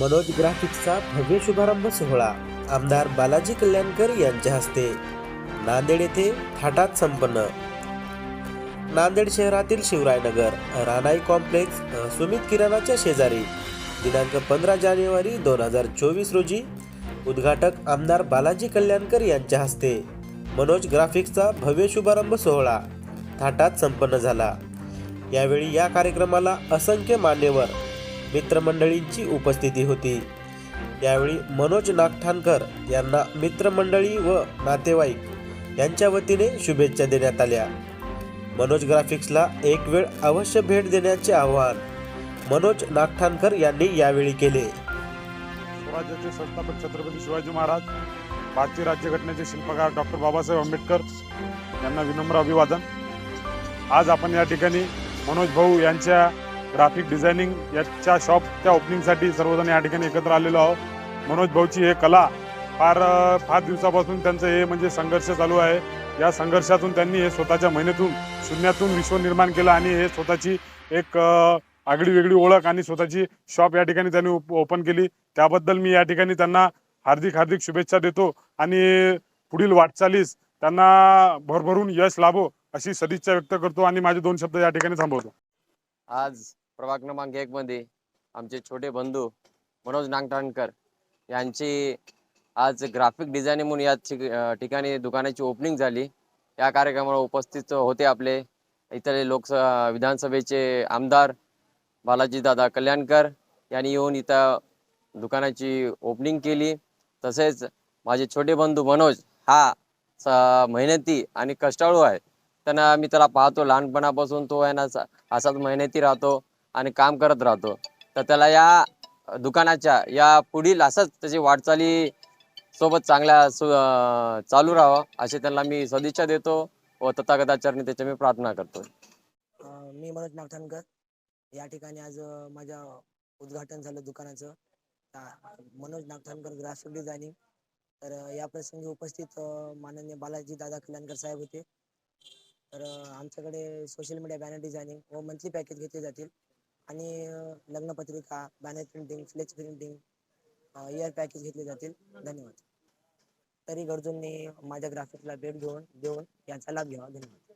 मनोज ग्राफिक्सचा भव्य शुभारंभ सोहळा. आमदार बालाजी कल्याणकर यांच्या हस्ते. नांदेड येथे थाटात संपन्न. नांदेड शहरातील शिवरायनगर रानाई कॉम्प्लेक्स सुमित किराणाच्या शेजारी. दिनांक पंधरा जानेवारी दोन हजार चोवीस रोजी उद्घाटक आमदार बालाजी कल्याणकर यांच्या हस्ते मनोज ग्राफिक्सचा भव्य शुभारंभ सोहळा थाटात संपन्न झाला. यावेळी या कार्यक्रमाला असंख्य मान्यवर मित्रमंडळींची उपस्थिती होती. यावेळी मनोज नागठाणकर यांना मित्रमंडळी व नातेवाईक यांच्या वतीने शुभेच्छा देण्यात आल्या. मनोज ग्राफिक्सला एक वेळ अवश्य भेट देण्याचे आवाहन मनोज नागठाणकर यांनी यावेळी केले. स्वराज्याचे संस्थापक छत्रपती शिवाजी महाराज भारतीय राज्यघटनेचे शिल्पकार डॉक्टर बाबासाहेब आंबेडकर यांना विनम्र अभिवादन. आज आपण या ठिकाणी मनोज भाऊ यांच्या ग्राफिक डिझायनिंग याच्या शॉपच्या ओपनिंगसाठी सर्वजण या ठिकाणी एकत्र आलेलो आहोत. मनोज भाऊची हे कला फार फार दिवसापासून त्यांचं हे म्हणजे संघर्ष चालू आहे. या संघर्षातून त्यांनी हे स्वतःच्या मेहनतून शून्यातून विश्व निर्माण केलं आणि हे स्वतःची एक आगळी वेगळी ओळख आणि स्वतःची शॉप या ठिकाणी त्यांनी ओपन केली. त्याबद्दल मी या ठिकाणी त्यांना हार्दिक हार्दिक शुभेच्छा देतो आणि पुढील वाटचालीस त्यांना भरभरून यश लाभो अशी सदिच्छा व्यक्त करतो आणि माझे दोन शब्द या ठिकाणी थांबवतो. आज प्रभाग क्रमांक एक मध्ये आमचे छोटे बंधू मनोज नागठाणकर यांची आज ग्राफिक डिझायनिंग म्हणून या ठिक- ठिकाणी दुकानाची ओपनिंग झाली. या कार्यक्रमाला उपस्थित होते आपले इथले लोकसभा विधानसभेचे आमदार बालाजीदादा कल्याणकर यांनी येऊन इथं दुकानाची ओपनिंग केली. तसेच माझे छोटे बंधू मनोज हा स- मेहनती आणि कष्टाळू आहे. त्यांना मी त्याला पाहतो लहानपणापासून तो आहे ना असाच मेहनती राहतो. आणि काम करत राहतो. तर त्याला या दुकानाच्या या पुढील असंच त्याची वाटचाली सोबत चांगल्या सु चालू राहावं असे त्यांना मी सदिच्छा देतो व तथागताचरणी त्याची मी प्रार्थना करतो. मी मनोज नागठाणकर. या ठिकाणी आज माझ्या उद्घाटन झालं दुकानाचं. Manoj Nagthankar graphic designing. तर या प्रसंगी उपस्थित माननीय बालाजी दादा कल्याणकर साहेब होते. तर आमच्याकडे सोशल मीडिया बॅनर डिझायनिंग व मंथली पॅकेज घेतले जातील. आणि लग्न लग्नपत्रिका banner printing flex printing year package घेतले जातील. धन्यवाद. तरी गरजूंनी माझ्या ग्राफिकला भेट घेऊन देऊन याचा लाभ घ्यावा. धन्यवाद.